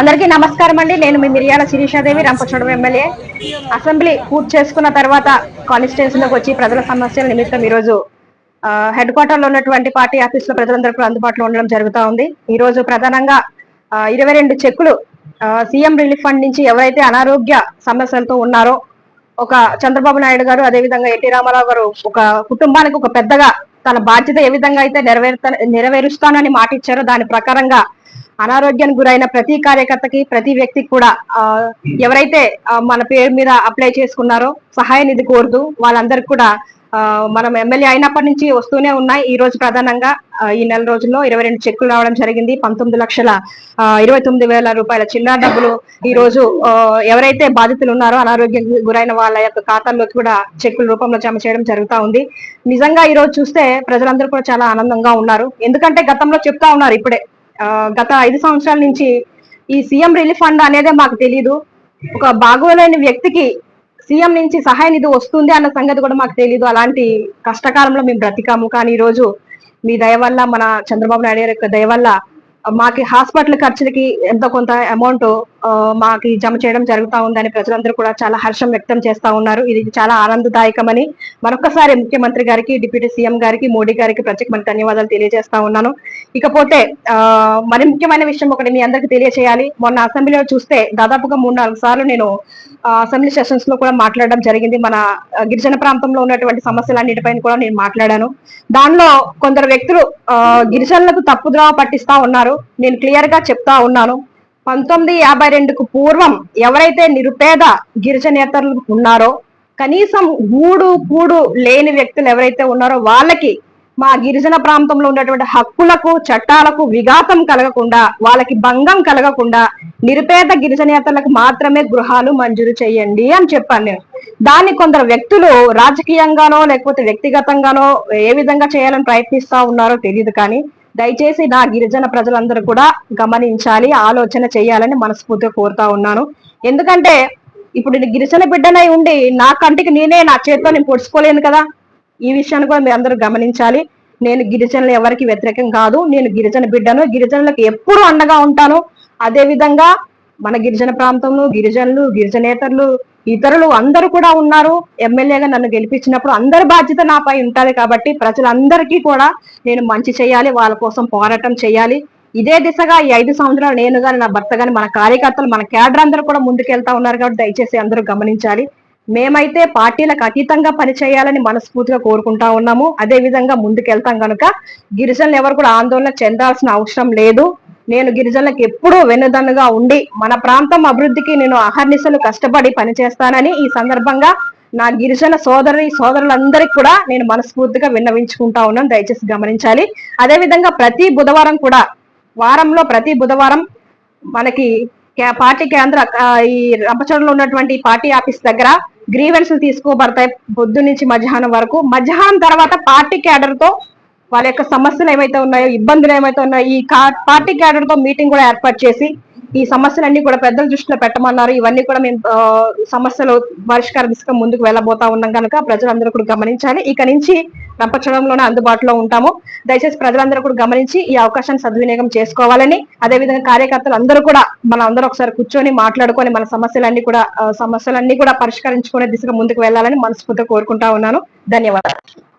అందరికీ నమస్కారం అండి. నేను మీ మిరియాల శిరీషాదేవి రంపచోడం ఎమ్మెల్యే. అసెంబ్లీ పూర్తి చేసుకున్న తర్వాత కాన్స్టిట్యున్సీలోకి వచ్చి ప్రజల సమస్యల నిమిత్తం ఈరోజు హెడ్ క్వార్టర్లో ఉన్నటువంటి పార్టీ ఆఫీస్లో అందుబాటులో ఉండడం జరుగుతూ ఉంది. ఈ రోజు ప్రధానంగా ఇరవై రెండు చెక్కులు సీఎం రిలీఫ్ ఫండ్ నుంచి ఎవరైతే అనారోగ్య సమస్యలతో ఉన్నారో ఒక చంద్రబాబు నాయుడు గారు అదేవిధంగా ఎన్టీ రామారావు గారు ఒక కుటుంబానికి ఒక పెద్దగా తన బాధ్యత ఏ విధంగా అయితే నెరవేరుతా నెరవేరుస్తానని మాట ఇచ్చారో దాని ప్రకారంగా అనారోగ్యానికి గురైన ప్రతి కార్యకర్తకి ప్రతి వ్యక్తికి కూడా ఎవరైతే మన పేరు మీద అప్లై చేసుకున్నారో సహాయ నిధి కోరుతూ వాళ్ళందరికి కూడా మనం ఎమ్మెల్యే అయినప్పటి నుంచి వస్తూనే ఉన్నాయి. ఈ రోజు ప్రధానంగా ఈ నెల రోజుల్లో ఇరవై రెండు చెక్కులు రావడం జరిగింది. పంతొమ్మిది లక్షల ఇరవై తొమ్మిది వేల రూపాయల చిన్న డబ్బులు ఈ రోజు ఎవరైతే బాధితులు ఉన్నారో అనారోగ్యం గురైన వాళ్ళ యొక్క ఖాతాల్లోకి కూడా చెక్కుల రూపంలో జమ చేయడం జరుగుతా ఉంది. నిజంగా ఈ రోజు చూస్తే ప్రజలందరూ కూడా చాలా ఆనందంగా ఉన్నారు. ఎందుకంటే గతంలో చెప్తా ఉన్నారు ఇప్పుడే. గత ఐదు సంవత్సరాల నుంచి ఈ సీఎం రిలీఫ్ ఫండ్ అనేది మాకు తెలియదు ఒక బాగోలేని వ్యక్తికి సీఎం నుంచి సహాయ నిధి వస్తుంది అన్న సంగతి కూడా మాకు తెలియదు అలాంటి కష్టకాలంలో మేము బ్రతికాము. కానీ ఈ రోజు మీ దయ వల్ల మన చంద్రబాబు నాయుడు గారి యొక్క దయ వల్ల మాకి హాస్పిటల్ ఖర్చులకి ఎంతో కొంత అమౌంట్ మాకు జమ చేయడం జరుగుతూ ఉందని ప్రజలందరూ కూడా చాలా హర్షం వ్యక్తం చేస్తా ఉన్నారు. ఇది చాలా ఆనందదాయకమని మరొకసారి ముఖ్యమంత్రి గారికి డిప్యూటీ సీఎం గారికి మోడీ గారికి ప్రత్యేకమైన ధన్యవాదాలు తెలియజేస్తా ఉన్నాను. ఇకపోతే మరి ముఖ్యమైన విషయం ఒకటి మీ అందరికి తెలియచేయాలి. మొన్న అసెంబ్లీలో చూస్తే దాదాపుగా మూడు నాలుగు సార్లు నేను అసెంబ్లీ సెషన్స్లో కూడా మాట్లాడడం జరిగింది. మన గిరిజన ప్రాంతంలో ఉన్నటువంటి సమస్యలన్నిటిపైన కూడా నేను మాట్లాడాను. దానిలో కొందరు వ్యక్తులు గిరిజనులకు తప్పుద్రోవ పట్టిస్తా ఉన్నారు. నేను క్లియర్గా చెప్తా ఉన్నాను. పంతొమ్మిది యాభై రెండుకు పూర్వం ఎవరైతే నిరుపేద గిరిజనేతలు ఉన్నారో కనీసం గూడు కూడు లేని వ్యక్తులు ఎవరైతే ఉన్నారో వాళ్ళకి మా గిరిజన ప్రాంతంలో ఉన్నటువంటి హక్కులకు చట్టాలకు విఘాతం కలగకుండా వాళ్ళకి భంగం కలగకుండా నిరుపేద గిరిజనేతలకు మాత్రమే గృహాలు మంజూరు చేయండి అని చెప్పాను నేను. దాన్ని కొందరు వ్యక్తులు రాజకీయంగానో లేకపోతే వ్యక్తిగతంగానో ఏ విధంగా చేయాలని ప్రయత్నిస్తా ఉన్నారో తెలియదు కానీ దయచేసి నా గిరిజన ప్రజలందరూ కూడా గమనించాలి ఆలోచన చేయాలని మనస్ఫూర్తిగా కోరుతా ఉన్నాను. ఎందుకంటే ఇప్పుడు గిరిజన బిడ్డనై ఉండి నా కంటికి నేనే నా చేతితో నేను పొడుచుకోలేను కదా. ఈ విషయాన్ని కూడా మీరు అందరూ గమనించాలి. నేను గిరిజనులు ఎవరికి వ్యతిరేకం కాదు. నేను గిరిజన బిడ్డను గిరిజనులకు ఎప్పుడు అండగా ఉంటాను. అదే విధంగా మన గిరిజన ప్రాంతంలో గిరిజనులు గిరిజనేతరులు ఇతరులు అందరూ కూడా ఉన్నారు. ఎమ్మెల్యేగా నన్ను గెలిపించినప్పుడు అందరి బాధ్యత నాపై ఉంటది కాబట్టి ప్రజలందరికీ కూడా నేను మంచి చేయాలి వాళ్ళ కోసం పోరాటం చేయాలి. ఇదే దిశగా ఈ ఐదు సంవత్సరాలు నేను కానీ నా భర్త కానీ మన కార్యకర్తలు మన క్యాడర్ అందరూ కూడా ముందుకెళ్తా ఉన్నారు కాబట్టి దయచేసి అందరూ గమనించాలి. మేమైతే పార్టీలకు అతీతంగా పనిచేయాలని మనస్ఫూర్తిగా కోరుకుంటా ఉన్నాము. అదే విధంగా ముందుకెళ్తాం కనుక గిరిజనులు ఎవరు కూడా ఆందోళన చెందాల్సిన అవసరం లేదు. నేను గిరిజనులకు ఎప్పుడూ వెన్నుదన్నుగా ఉండి మన ప్రాంతం అభివృద్ధికి నేను అహర్నిశలు కష్టపడి పనిచేస్తానని ఈ సందర్భంగా నా గిరిజన సోదరి సోదరులందరికీ కూడా నేను మనస్ఫూర్తిగా విన్నవించుకుంటా ఉన్నాను. దయచేసి గమనించాలి. అదేవిధంగా ప్రతి బుధవారం కూడా వారంలో ప్రతి బుధవారం మనకి పార్టీ కేంద్ర ఈ రంపచోడలో ఉన్నటువంటి పార్టీ ఆఫీస్ దగ్గర గ్రీవెన్స్ తీసుకోబడతాయి. పొద్దు నుంచి మధ్యాహ్నం వరకు. మధ్యాహ్నం తర్వాత పార్టీ క్యాడర్తో వాళ్ళ యొక్క సమస్యలు ఏమైతే ఉన్నాయో ఇబ్బందులు ఏమైతే ఉన్నాయో ఈ పార్టీ క్యాడర్తో మీటింగ్ కూడా ఏర్పాటు చేసి ఈ సమస్యలన్నీ కూడా పెద్దల దృష్టిలో పెట్టమన్నారు. ఇవన్నీ కూడా మేము సమస్యలు పరిష్కార దిశగా ముందుకు వెళ్ళబోతా ఉన్నాం కనుక ప్రజలందరూ కూడా గమనించాలి. ఇక నుంచి రంపచడంలోనే అందుబాటులో ఉంటాము. దయచేసి ప్రజలందరూ కూడా గమనించి ఈ అవకాశాన్ని సద్వినియోగం చేసుకోవాలని అదేవిధంగా కార్యకర్తలు అందరూ కూడా మన అందరూ ఒకసారి కూర్చొని మాట్లాడుకొని మన సమస్యలన్నీ కూడా సమస్యలన్నీ కూడా పరిష్కరించుకునే దిశగా ముందుకు వెళ్ళాలని మనస్ఫూర్తిగా కోరుకుంటా ఉన్నాను. ధన్యవాదాలు.